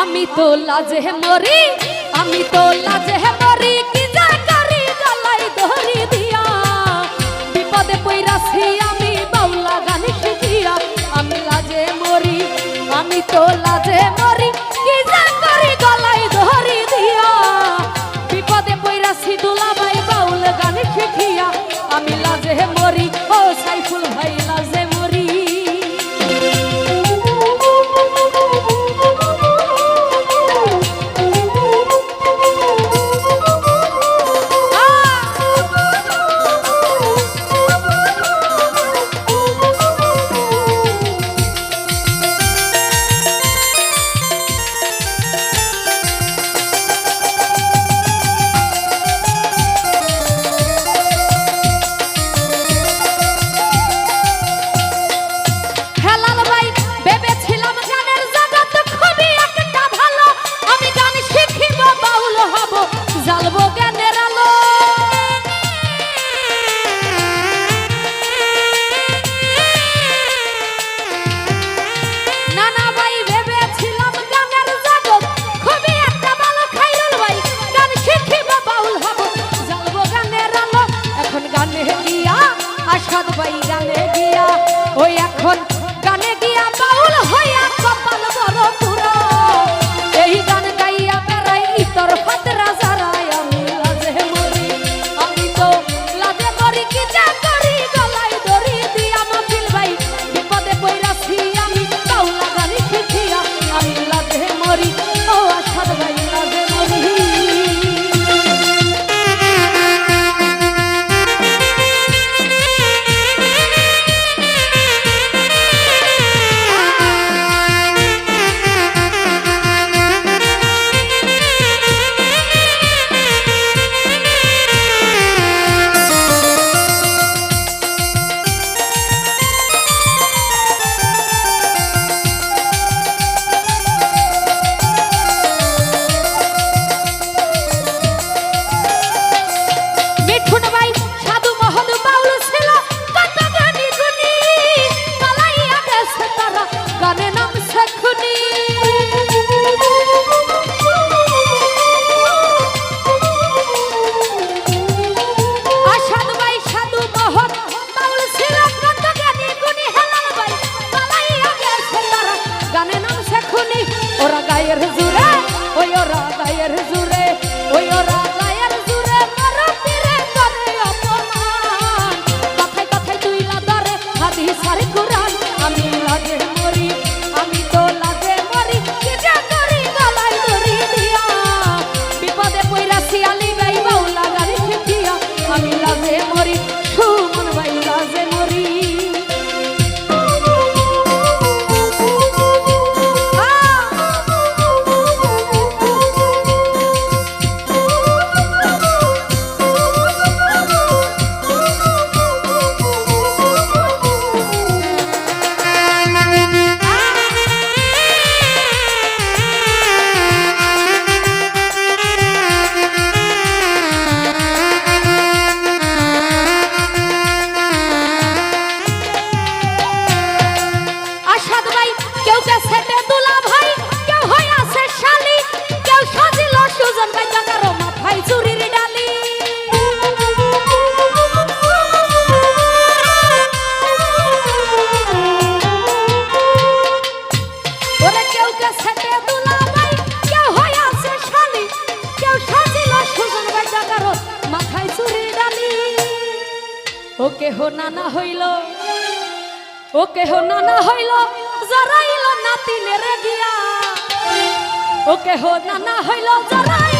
আমি তো লাজে মরি, আমি তো লাজে মরি, কি যা করি গলাই ধরি দিয়া। বিপদে পইরাছি আমি বাউলা গান শিখিয়া, আমি লাজে মরি, আমি তো লাজে মরি কেহ নানা হইল, ও কেহ নানা হইল জরাইল নাতি নেরে গিয়া। ও কেহ নানা হইল জরাইল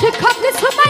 to come this.